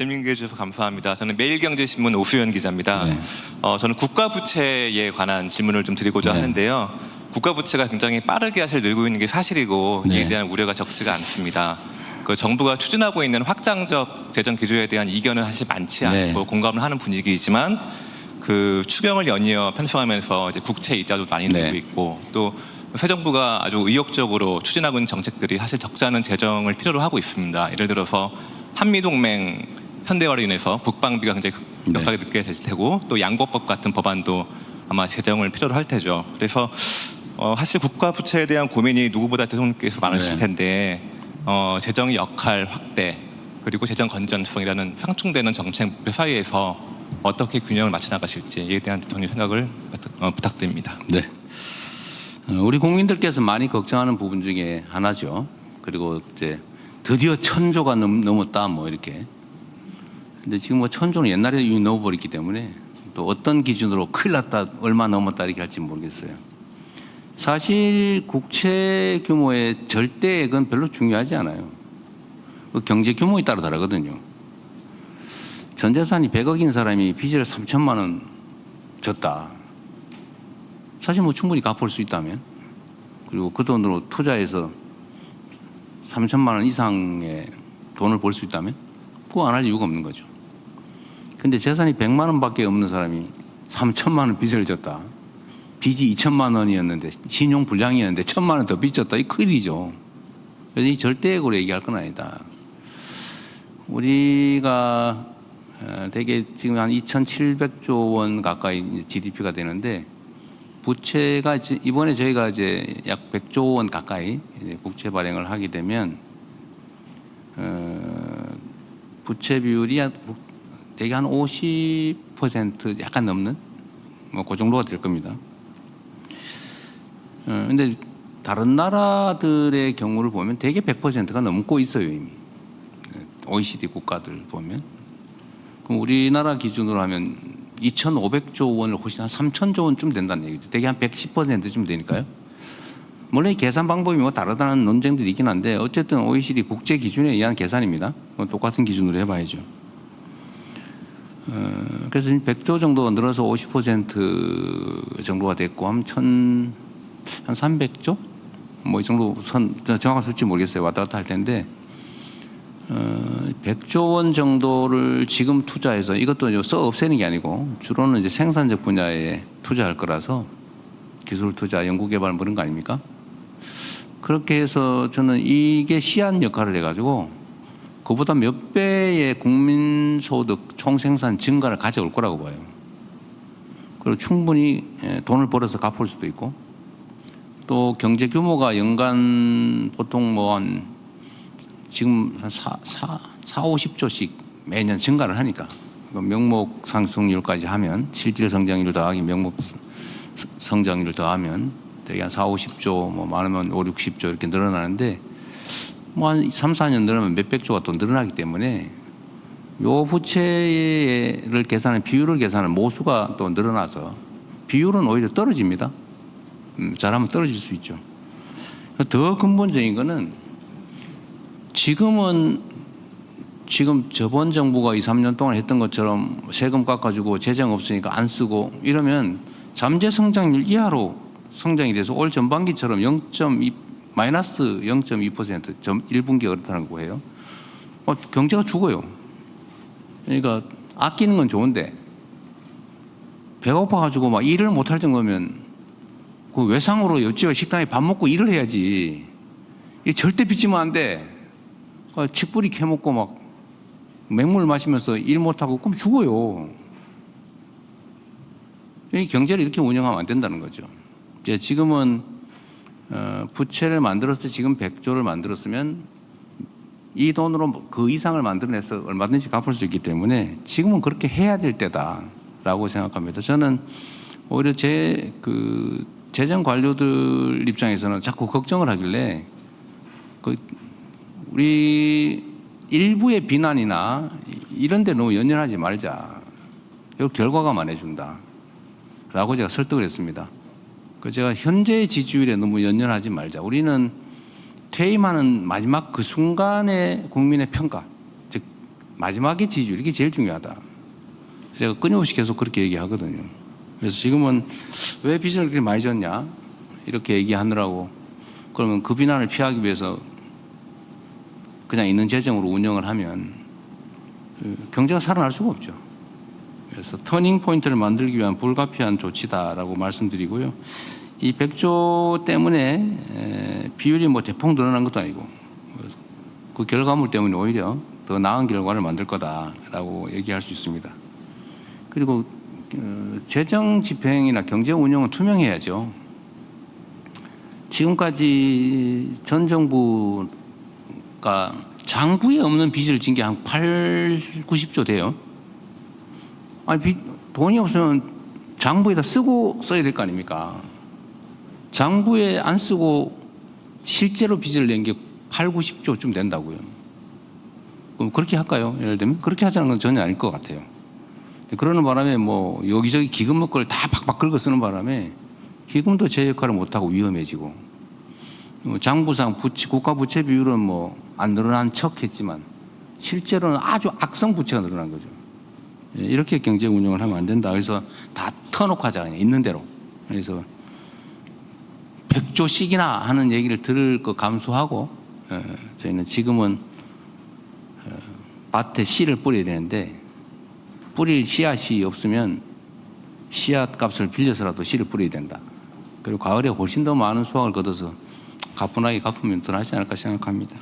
질문 주셔서 감사합니다. 저는 매일경제신문 오수연 기자입니다. 네. 어, 저는 국가 부채에 관한 질문을 좀 드리고자 네. 하는데요. 국가 부채가 굉장히 빠르게 사실 늘고 있는 게 사실이고 네. 이에 대한 우려가 적지가 않습니다. 그 정부가 추진하고 있는 확장적 재정 기조에 대한 이견은 사실 많지 네. 않고 공감을 하는 분위기이지만 그 추경을 연이어 편성하면서 이제 국채 이자도 많이 네. 늘고 있고 또 새 정부가 아주 의욕적으로 추진하고 있는 정책들이 사실 적지 않은 재정을 필요로 하고 있습니다. 예를 들어서 한미동맹 현대화로 인해서 국방비가 굉장히 급격하게 늦게 될 테고 또 양보법 같은 법안도 아마 재정을 필요로 할 테죠. 그래서 어, 사실 국가 부채에 대한 고민이 누구보다 대통령께서 많으실 네. 텐데 어, 재정의 역할 확대 그리고 재정 건전성이라는 상충되는 정책 목표 사이에서 어떻게 균형을 맞춰 나가실지에 대한 대통령 생각을 부탁- 어, 부탁드립니다. 네. 어, 우리 국민들께서 많이 걱정하는 부분 중에 하나죠. 그리고 이제 드디어 천조가 넘, 넘었다 뭐 이렇게. 근데 지금 뭐 천조는 옛날에 이미 넘어버렸기 때문에 또 어떤 기준으로 큰일 났다 얼마 넘었다 이렇게 할지 모르겠어요. 사실 국채 규모의 절대액은 별로 중요하지 않아요. 그 경제 규모에 따라 다르거든요. 전 재산이 100억인 사람이 빚을 3천만 원 졌다. 사실 뭐 충분히 갚을 수 있다면 그리고 그 돈으로 투자해서 3천만 원 이상의 돈을 벌 수 있다면 그거 안할 이유가 없는 거죠. 근데 재산이 100만 원밖에 없는 사람이 3천만 원 빚을 졌다. 빚이 2천만 원이었는데 신용 불량이었는데 1천만 원 더 빚졌다. 이 큰일이죠. 그래서 이 절대액으로 얘기할 건 아니다. 우리가 어, 대개 지금 한 2,700조 원 가까이 GDP가 되는데 부채가 이번에 저희가 이제 약 100조 원 가까이 국채 발행을 하게 되면 어, 부채 비율이 대개 한 50% 약간 넘는 뭐그 정도가 될 겁니다. 어, 근데 다른 나라들의 경우를 보면 대개 100%가 넘고 있어요 이미 OECD 국가들 보면 그럼 우리나라 기준으로 하면 2,500조 원을 훨씬 한 3,000조 원쯤 된다는 얘기죠. 대개 한 110%쯤 되니까요. 물론 이 계산 방법이 뭐 다르다는 논쟁들이 있긴 한데 어쨌든 OECD 국제 기준에 의한 계산입니다. 그건 똑같은 기준으로 해봐야죠. 어, 그래서 100조 정도 늘어서 50% 정도가 됐고 한 1,000, 한 300조? 뭐 이 정도 선 정확한 수치 모르겠어요. 왔다 갔다 할 텐데 어, 100조 원 정도를 지금 투자해서 이것도 써 없애는 게 아니고 주로는 이제 생산적 분야에 투자할 거라서 기술 투자, 연구 개발 뭐 이런 거 아닙니까? 그렇게 해서 저는 이게 시한 역할을 해가지고 그보다 몇 배의 국민 소득 총생산 증가를 가져올 거라고 봐요. 그리고 충분히 예, 돈을 벌어서 갚을 수도 있고 또 경제 규모가 연간 보통 뭐 한 지금 한 4, 4, 4 50조씩 매년 증가를 하니까 그 명목 상승률까지 하면 실질 성장률 더하기 명목 스- 성장률 더하면 대개 한 4, 50조 뭐 많으면 5, 60조 이렇게 늘어나는데 뭐 한 3, 4년 늘으면 몇백 조가 또 늘어나기 때문에 요 부채를 계산하는 비율을 계산하는 모수가 또 늘어나서 비율은 오히려 떨어집니다. 음, 잘하면 떨어질 수 있죠. 더 근본적인 거는 지금은 지금 저번 정부가 2, 3년 동안 했던 것처럼 세금 깎아주고 재정 없으니까 안 쓰고 이러면 잠재 성장률 이하로 성장이 돼서 올 전반기처럼 0.2 마이너스 0.2%점 1분기 그렇다는 거예요. 어, 경제가 죽어요. 그러니까 아끼는 건 좋은데 배가 고파가지고 막 일을 못 할 정도면 그 외상으로 옆집에 식당에 밥 먹고 일을 해야지. 이 절대 빚지면 안 돼. 아, 칡뿌리 캐먹고 막 맹물 마시면서 일 못하고 그럼 죽어요. 이 경제를 이렇게 운영하면 안 된다는 거죠. 이제 지금은 어, 부채를 만들었을 때 지금 100조를 만들었으면 이 돈으로 그 이상을 만들어내서 얼마든지 갚을 수 있기 때문에 지금은 그렇게 해야 될 때다라고 생각합니다. 저는 오히려 제 그 재정 관료들 입장에서는 자꾸 걱정을 하길래 그 우리 일부의 비난이나 이런 데 너무 연연하지 말자. 이 결과가 말해준다. 라고 제가 설득을 했습니다. 그 제가 현재의 지지율에 너무 연연하지 말자. 우리는 퇴임하는 마지막 그 순간의 국민의 평가, 즉 마지막에 지지율 이게 제일 중요하다. 제가 끊임없이 계속 그렇게 얘기하거든요. 그래서 지금은 왜 빚을 그렇게 많이 졌냐 이렇게 얘기하느라고 그러면 그 비난을 피하기 위해서 그냥 있는 재정으로 운영을 하면 그 경제가 살아날 수가 없죠. 그래서 터닝 포인트를 만들기 위한 불가피한 조치다라고 말씀드리고요. 이 100조 때문에 에, 비율이 뭐 대폭 늘어난 것도 아니고 그 결과물 때문에 오히려 더 나은 결과를 만들 거다라고 얘기할 수 있습니다. 그리고 어, 재정 집행이나 경제 운영은 투명해야죠. 지금까지 전 정부가 장부에 없는 빚을 진 게 한 8, 90조 돼요. 아니 빚, 돈이 없으면 장부에다 쓰고 써야 될 거 아닙니까? 장부에 안 쓰고 실제로 빚을 낸 게 8, 90조쯤 된다고요. 그럼 그렇게 할까요? 예를 들면 그렇게 하자는 건 전혀 아닐 것 같아요. 그러는 바람에 뭐 여기저기 기금 먹거를 다 박박 긁어 쓰는 바람에 기금도 제 역할을 못하고 위험해지고 뭐 장부상 부채, 국가 부채 비율은 뭐 안 늘어난 척 했지만 실제로는 아주 악성 부채가 늘어난 거죠. 예, 이렇게 경제 운영을 하면 안 된다. 그래서 다 터놓고 하자 있는 대로. 그래서 100조씩이나 하는 얘기를 들을 거 감수하고 어, 저희는 지금은 어, 밭에 씨를 뿌려야 되는데 뿌릴 씨앗이 없으면 씨앗 값을 빌려서라도 씨를 뿌려야 된다. 그리고 가을에 훨씬 더 많은 수확을 거둬서 가뿐하게 갚으면 더 낫지 않을까 생각합니다.